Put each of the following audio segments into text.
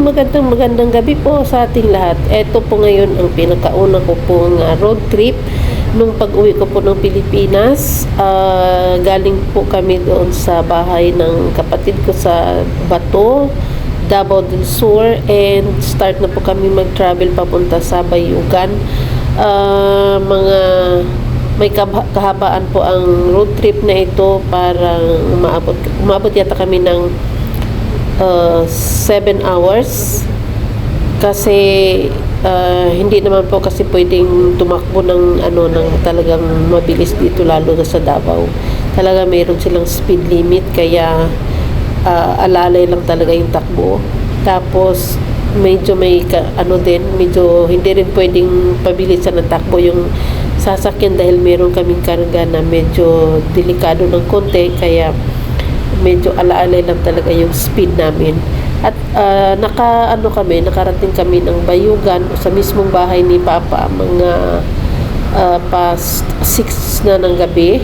Magandang magandang gabi po sa ating lahat. Ito po ngayon ang pinakauna ko pong ah, road trip nung pag-uwi ko po ng Pilipinas. Ah, galing po kami doon sa bahay ng kapatid ko sa Bato, Davao del Sur and start na po kami mag-travel papunta sa Bayugan. Ah, mga may kahabaan po ang road trip na ito parang umaabot umabot yata kami ng uh, 7 hours kasi uh, hindi naman po kasi pwedeng tumakbo ng ano ng talagang mabilis dito lalo na sa Davao. Talaga mayroon silang speed limit kaya uh, alalay lang talaga yung takbo. Tapos medyo may ka, ano din, medyo hindi rin pwedeng pabilisan ng takbo yung sasakyan dahil meron kaming karga na medyo delikado ng konti kaya medyo alaalay lang talaga yung speed namin. At ah, naka ano kami, nakarating kami ng Bayugan sa mismong bahay ni Papa mga ah, past 6 na ng gabi.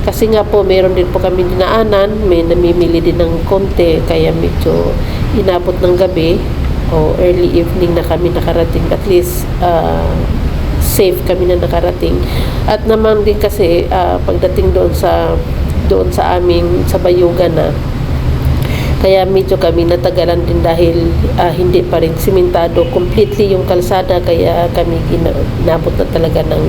Kasi nga po, meron din po kami dinaanan, may namimili din ng konti, kaya medyo inabot ng gabi o early evening na kami nakarating. At least, ah, safe kami na nakarating. At naman din kasi ah, pagdating doon sa doon sa aming sa Bayugan na. Kaya medyo kami natagalan din dahil ah, hindi pa rin simentado completely yung kalsada. Kaya kami gina- inabot na talaga ng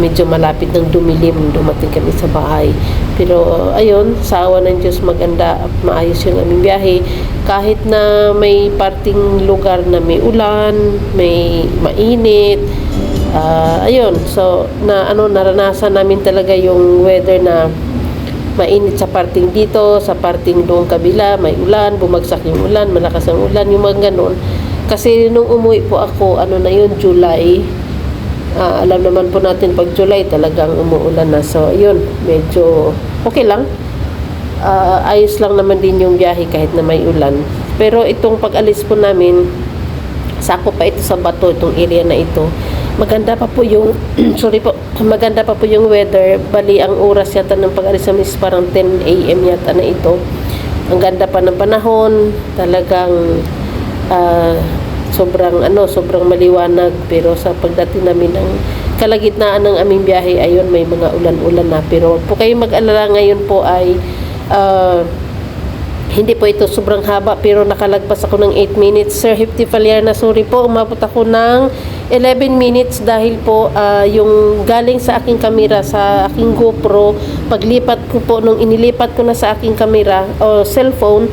medyo malapit ng dumilim dumating kami sa bahay. Pero ayun sa awa ng Diyos maganda at maayos yung aming biyahe. Kahit na may parting lugar na may ulan may mainit Ah, ayun. So na ano naranasan namin talaga yung weather na mainit sa parting dito, sa parting doong kabila, may ulan, bumagsak yung ulan, malakas ang ulan, yung mga ganun. Kasi nung umuwi po ako, ano na yun, July, ah, alam naman po natin pag July talagang umuulan na. So, yun, medyo okay lang. Ah, ayos lang naman din yung biyahe kahit na may ulan. Pero itong pag-alis po namin, sako pa ito sa bato, itong area na ito. Maganda pa po yung, sorry po, maganda pa po yung weather. Bali, ang oras yata ng pag-alis namin is parang 10 a.m. yata na ito. Ang ganda pa ng panahon, talagang ah, sobrang ano, sobrang maliwanag. Pero sa pagdating namin ng kalagitnaan ng aming biyahe, ayun, may mga ulan-ulan na. Pero po kayo mag-alala ngayon po ay ah, hindi po ito sobrang haba pero nakalagpas ako ng 8 minutes. Sir Hefty Falyana, sorry po, umabot ako ng 11 minutes dahil po ah, yung galing sa aking kamera sa aking GoPro, paglipat ko po, nung inilipat ko na sa aking kamera o cellphone,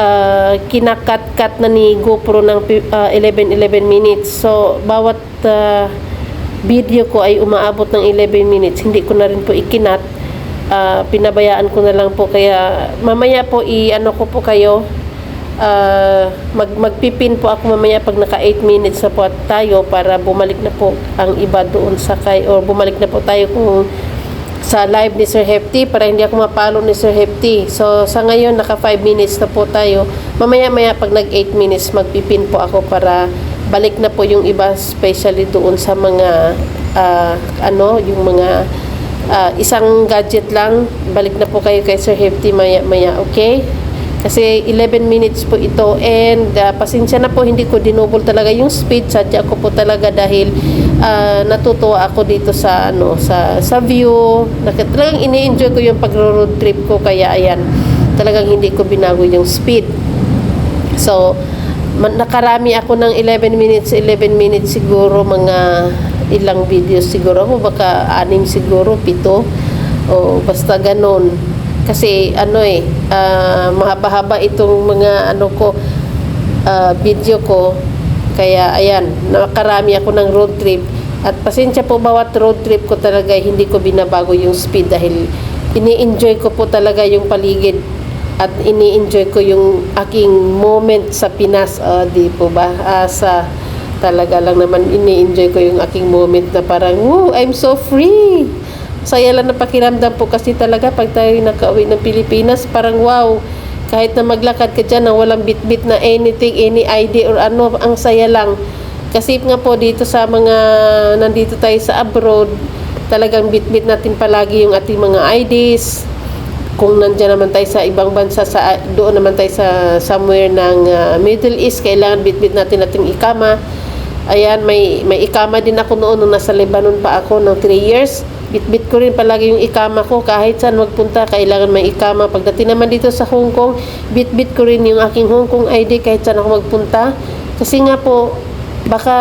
ah, kinakat-cut na ni GoPro ng pi- ah, 11-11 minutes. So, bawat ah, video ko ay umaabot ng 11 minutes. Hindi ko na rin po ikinat ah, pinabayaan ko na lang po kaya mamaya po i-ano ko po kayo ah, mag magpipin po ako mamaya pag naka 8 minutes na po tayo para bumalik na po ang iba doon sa kay or bumalik na po tayo kung sa live ni Sir Hefty para hindi ako mapalo ni Sir Hefty. So sa ngayon naka 5 minutes na po tayo. Mamaya-maya pag nag 8 minutes magpipin po ako para balik na po yung iba especially doon sa mga ah, ano yung mga ah, isang gadget lang. Balik na po kayo kay Sir Hefty maya-maya, okay? Kasi 11 minutes po ito and ah, pasensya na po hindi ko dinouble talaga yung speed sadya ko po talaga dahil ah, natutuwa ako dito sa ano sa sa view Naka- talagang ini-enjoy ko yung pag-road trip ko kaya ayan talagang hindi ko binago yung speed so nakarami ako ng 11 minutes 11 minutes siguro mga ilang videos siguro ako baka anim siguro pito. O basta ganon kasi ano eh ah, mahaba-haba itong mga ano ko ah, video ko. Kaya ayan nakarami ako ng road trip. At pasensya po bawat road trip ko talaga hindi ko binabago yung speed dahil ini-enjoy ko po talaga yung paligid at ini-enjoy ko yung aking moment sa Pinas. Ah, di po ba? Ah, sa talaga lang naman ini-enjoy ko yung aking moment na parang woo I'm so free. Saya lang na pakiramdam po kasi talaga pag tayo nakauwi ng Pilipinas, parang wow, kahit na maglakad ka dyan na walang bit-bit na anything, any ID or ano, ang saya lang. Kasi nga po dito sa mga, nandito tayo sa abroad, talagang bit-bit natin palagi yung ating mga IDs, kung nandiyan naman tayo sa ibang bansa sa doon naman tayo sa somewhere ng ah, Middle East kailangan bitbit natin nating ikama ayan may may ikama din ako noon nung nasa Lebanon pa ako ng 3 years. Bitbit ko rin palagi yung ikama ko. Kahit saan magpunta kailangan may ikama. Pagdating naman dito sa Hong Kong bitbit ko rin yung aking Hong Kong ID kahit saan ako magpunta. Kasi nga po baka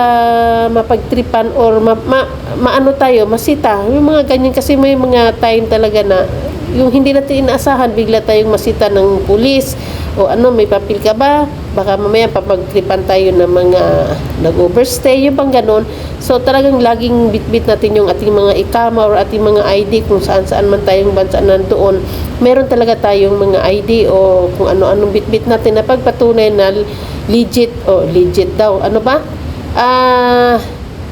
mapagtripan or ma, ma, maano tayo, masita. Yung mga ganyan kasi may mga time talaga na yung hindi natin inaasahan, bigla tayong masita ng pulis o ano, may papel ka ba? Baka mamaya papagtripan tayo ng mga nag-overstay, yung bang ganon. So talagang laging bitbit natin yung ating mga ikama or ating mga ID kung saan-saan man tayong bansa nandoon. Meron talaga tayong mga ID o kung ano-anong bitbit natin na pagpatunay na legit o legit daw. Ano ba? ah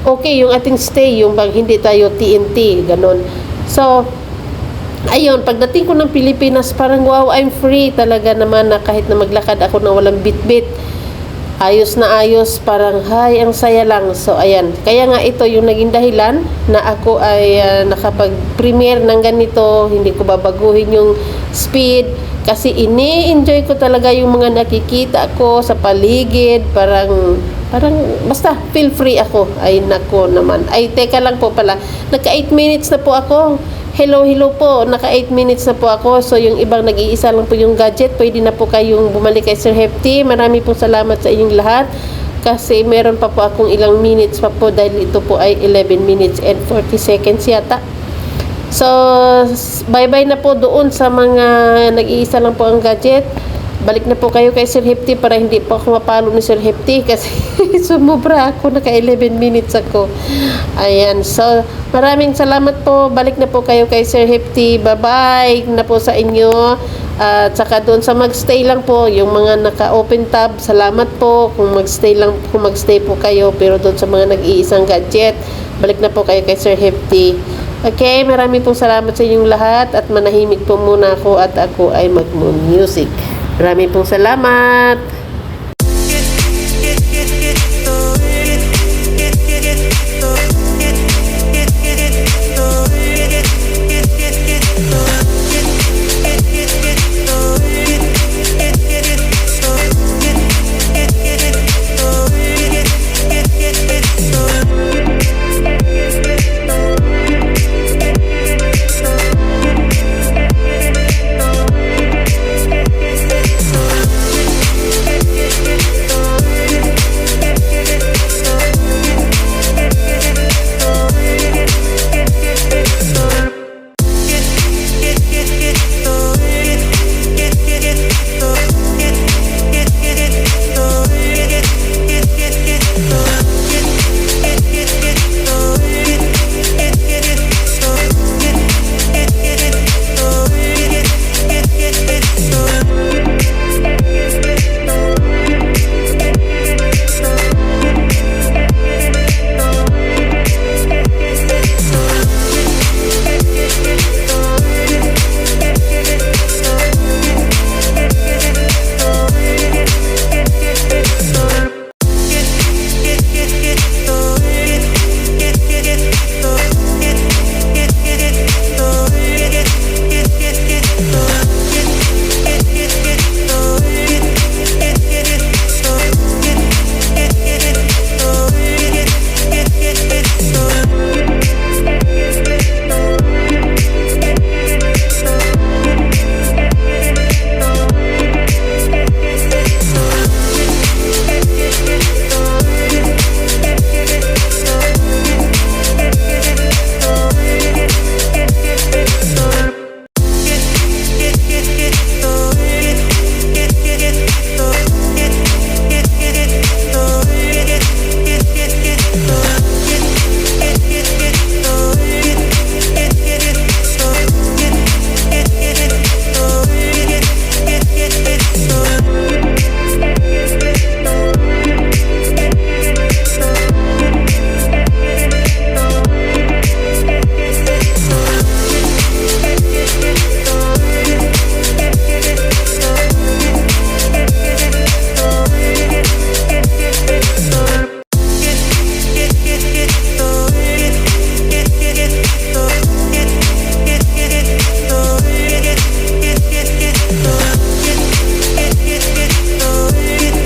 okay yung ating stay, yung bang hindi tayo TNT, ganon. So, ayun, pagdating ko ng Pilipinas, parang wow, I'm free talaga naman na kahit na maglakad ako na walang bit-bit. Ayos na ayos, parang hay, ang saya lang. So, ayan. Kaya nga ito yung naging dahilan na ako ay ah, nakapag-premiere ng ganito. Hindi ko babaguhin yung speed. Kasi ini-enjoy ko talaga yung mga nakikita ko sa paligid. Parang, parang, basta feel free ako. Ay, nako naman. Ay, teka lang po pala. Nagka 8 minutes na po ako. Hello, hello po. Naka 8 minutes na po ako. So, yung ibang nag-iisa lang po yung gadget, pwede na po kayong bumalik kay Sir Hefty. Marami pong salamat sa inyong lahat. Kasi meron pa po akong ilang minutes pa po dahil ito po ay 11 minutes and 40 seconds yata. So, bye-bye na po doon sa mga nag-iisa lang po ang gadget. Balik na po kayo kay Sir Hefty para hindi po ako mapalo ni Sir Hefty kasi sumubra ako, naka 11 minutes ako. Ayan, so maraming salamat po. Balik na po kayo kay Sir Hefty. Bye-bye na po sa inyo. At saka doon sa magstay lang po, yung mga naka-open tab, salamat po. Kung magstay lang, kung magstay po kayo, pero doon sa mga nag-iisang gadget, balik na po kayo kay Sir Hefty. Okay, maraming pong salamat sa inyong lahat at manahimik po muna ako at ako ay mag-music. Maraming pong salamat.